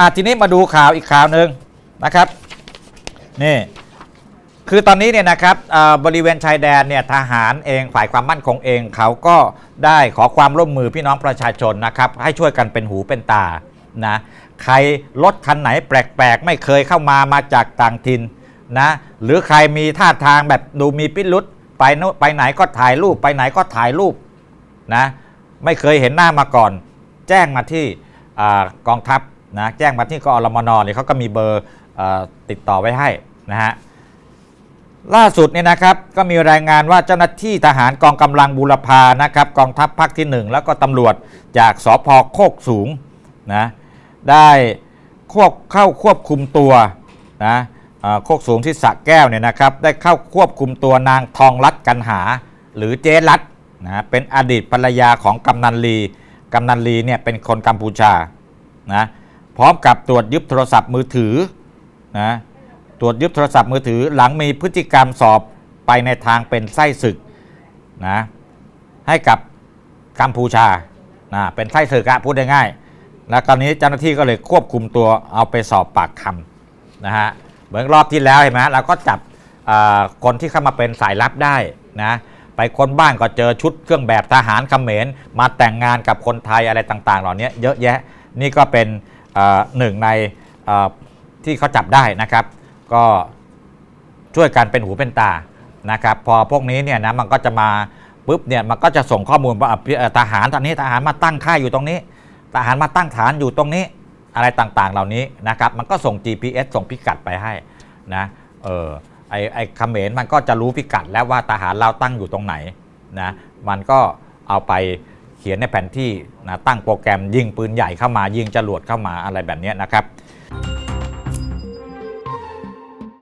อะทีนี้มาดูข่าวอีกข่าวหนึ่งนะครับนี่คือตอนนี้เนี่ยนะครับบริเวณชายแดนเนี่ยทหารเองฝ่ายความมั่นคงเอง เขาก็ได้ขอความร่วมมือพี่น้องประชาชนนะครับให้ช่วยกันเป็นหูเป็นตานะใครรถคันไหนแปลกๆ ไม่เคยเข้ามามาจากต่างถิ่นนะหรือใครมีท่าทางแบบดูมีพิรุษไปโนไปไหนก็ถ่ายรูปไปไหนก็ถ่ายรูปนะไม่เคยเห็นหน้ามาก่อน แจ้งมาที่อกองทัพ นะแจ้งมาที่กอรมนเนี่ยเขาก็มีเบอร์ติดต่อไว้ให้นะฮะล่าสุดเนี่ยนะครับก็มีรายงานว่าเจ้าหน้าที่ทหารกองกำลังบูรพานะครับกองทัพภาคที่ 1 แล้วก็ตำรวจจากสพโคกสูงนะได้ควบเข้าควบคุมตัวนะโคกสูงที่สะแก้วเนี่ยนะครับได้เข้าควบคุมตัวนางทองรัตกันหา หรือเจ๊รัตนะเป็นอดีตภรรยาของกำนันลีกำนันลีเนี่ยเป็นคนกัมพูชานะ พร้อมกับตรวจยึดโทรศัพท์มือถือนะตรวจยึดโทรศัพท์มือถือหลังมีพฤติกรรมสอบไปในทางเป็นไส้ศึกนะให้กับกัมพูชานะเป็นไส้ศึกอะพูดง่ายๆแล้วตอนนี้เจ้าหน้าที่ก็เลยควบคุมตัวเอาไปสอบปากคำนะฮะเหมือนรอบที่แล้วเห็นไหมเราก็จับคนที่เข้ามาเป็นสายลับได้นะไปคนบ้านก็เจอชุดเครื่องแบบทหารเขมรมาแต่งงานกับคนไทยอะไรต่าง ๆ เหล่านี้เยอะแยะนี่ก็เป็น หนึ่งในที่เขาจับได้นะครับ ก็ช่วยกันเป็นหูเป็นตานะครับ พอพวกนี้เนี่ยนะมันก็จะมาปุ๊บเนี่ยมันก็จะส่งข้อมูลว่าทหารตอนนี้ทหารมาตั้งค่ายอยู่ตรงนี้ ทหารมาตั้งฐานอยู่ตรงนี้อะไรต่างๆ เหล่านี้นะครับมันก็ส่ง GPS ส่งพิกัดไปให้นะเออไอไอเขมรมันก็จะรู้พิกัดแล้วว่าทหารเราตั้งอยู่ตรงไหนนะมันก็เอาไป เขียนในแผนที่นะตั้งโปรแกรมยิงปืนใหญ่เข้ามายิงจรวดเข้ามาอะไรแบบนี้นะครับ